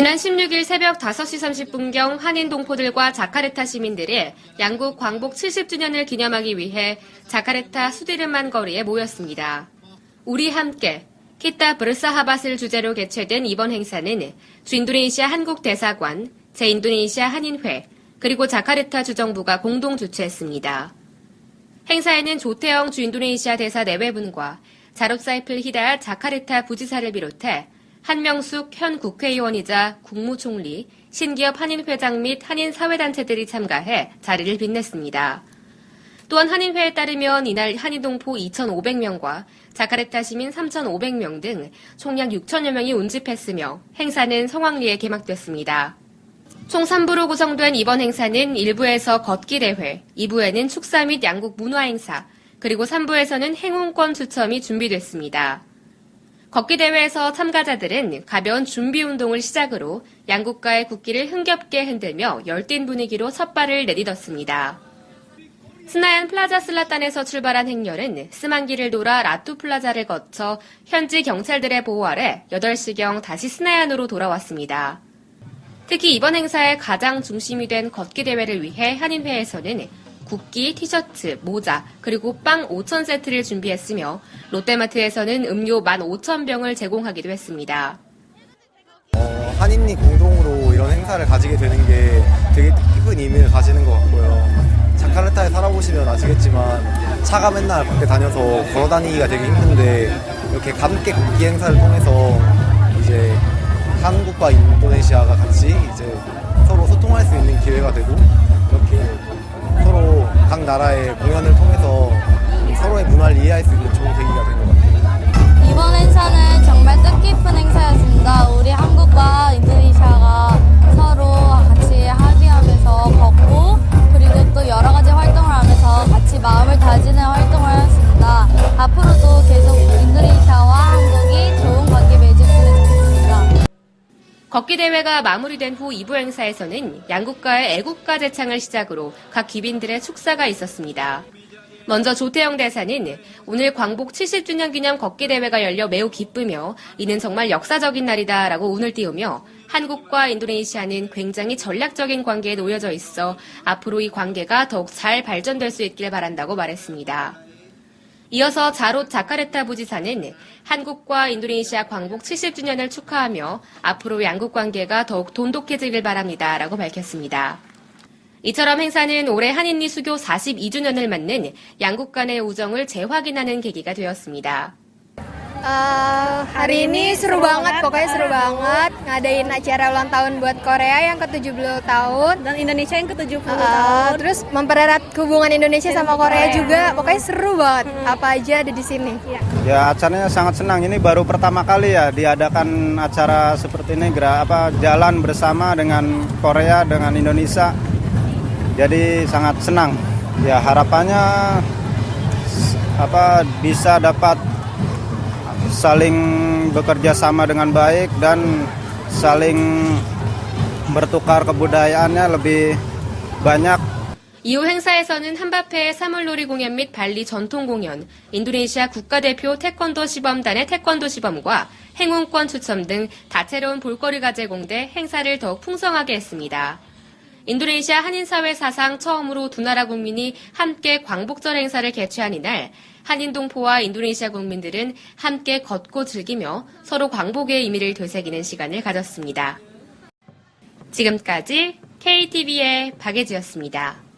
지난 16일 새벽 5시 30분경 한인 동포들과 자카르타 시민들이 양국 광복 70주년을 기념하기 위해 자카르타 수디르만 거리에 모였습니다. 우리 함께 키타 브르사하밧을 주제로 개최된 이번 행사는 주인도네시아 한국 대사관, 제인도네시아 한인회, 그리고 자카르타 주정부가 공동 주최했습니다. 행사에는 조태영 주인도네시아 대사 내외분과 자롭사이플 히다 자카르타 부지사를 비롯해 한명숙 현 국회의원이자 국무총리, 신기업 한인회장 및 한인사회단체들이 참가해 자리를 빛냈습니다. 또한 한인회에 따르면 이날 한인동포 2,500명과 자카르타 시민 3,500명 등 총량 6천여 명이 운집했으며 행사는 성황리에 개막됐습니다. 총 3부로 구성된 이번 행사는 1부에서 걷기 대회, 2부에는 축사 및 양국 문화 행사, 그리고 3부에서는 행운권 추첨이 준비됐습니다. 걷기 대회에서 참가자들은 가벼운 준비 운동을 시작으로 양국가의 국기를 흥겹게 흔들며 열띤 분위기로 첫발을 내딛었습니다. 스나얀 플라자 슬라탄에서 출발한 행렬은 스만기를 돌아 라투 플라자를 거쳐 현지 경찰들의 보호 아래 8시경 다시 스나얀으로 돌아왔습니다. 특히 이번 행사의 가장 중심이 된 걷기 대회를 위해 한인회에서는 국기, 티셔츠, 모자, 그리고 빵 5천 세트를 준비했으며 롯데마트에서는 음료 15,000병을 제공하기도 했습니다. 어, 한인이 공동으로 이런 행사를 가지게 되는 게 되게 깊은 의미를 가지는 것 같고요. 자카르타에 살아보시면 아시겠지만 차가 맨날 밖에 다녀서 걸어 다니기가 되게 힘든데 이렇게 함께 국기 행사를 통해서 이제 한국과 인도네시아가 같이 이제 서로 소통할 수 있는 기회가 되고 이렇게 나라의 공연을 통해서 서로의 문화를 이해할 수 있는 좋은 계기가 된 것 같아요. 이번 행사는 정말 뜻깊은 행사였습니 걷기 대회가 마무리된 후 2부 행사에서는 양국가의 애국가 제창을 시작으로 각 귀빈들의 축사가 있었습니다. 먼저 조태영 대사는 오늘 광복 70주년 기념 걷기 대회가 열려 매우 기쁘며 이는 정말 역사적인 날이다라고 운을 띄우며 한국과 인도네시아는 굉장히 전략적인 관계에 놓여져 있어 앞으로 이 관계가 더욱 잘 발전될 수 있길 바란다고 말했습니다. 이어서 자롯 자카르타 부지사는 한국과 인도네시아 광복 70주년을 축하하며 앞으로 양국 관계가 더욱 돈독해지길 바랍니다 라고 밝혔습니다. 이처럼 행사는 올해 한인리 수교 42주년을 맞는 양국 간의 우정을 재확인하는 계기가 되었습니다. Eh, hari ini seru banget, pokoknya seru banget ngadain acara ulang tahun buat Korea yang ke-70 tahun dan Indonesia yang ke-70 Eh, tahun. terus mempererat hubungan Indonesia sama Korea juga, pokoknya seru banget. Apa aja ada di sini. Ya acaranya sangat senang. Ini baru pertama kali ya diadakan acara seperti ini gera apa jalan bersama dengan Korea dengan Indonesia. Jadi sangat senang. Ya harapannya apa bisa dapat saling bekerja sama dengan baik dan saling bertukar kebudayaannya lebih banyak 이후 행사에서는 한바페의 사물놀이 공연 및 발리 전통 공연, 인도네시아 국가대표 태권도 시범단의 태권도 시범과 행운권 추첨 등 다채로운 볼거리가 제공돼 행사를 더욱 풍성하게 했습니다. 인도네시아 한인사회 사상 처음으로 두 나라 국민이 함께 광복절 행사를 개최한 이날 한인 동포와 인도네시아 국민들은 함께 걷고 즐기며 서로 광복의 의미를 되새기는 시간을 가졌습니다. 지금까지 KTV의 박예지였습니다.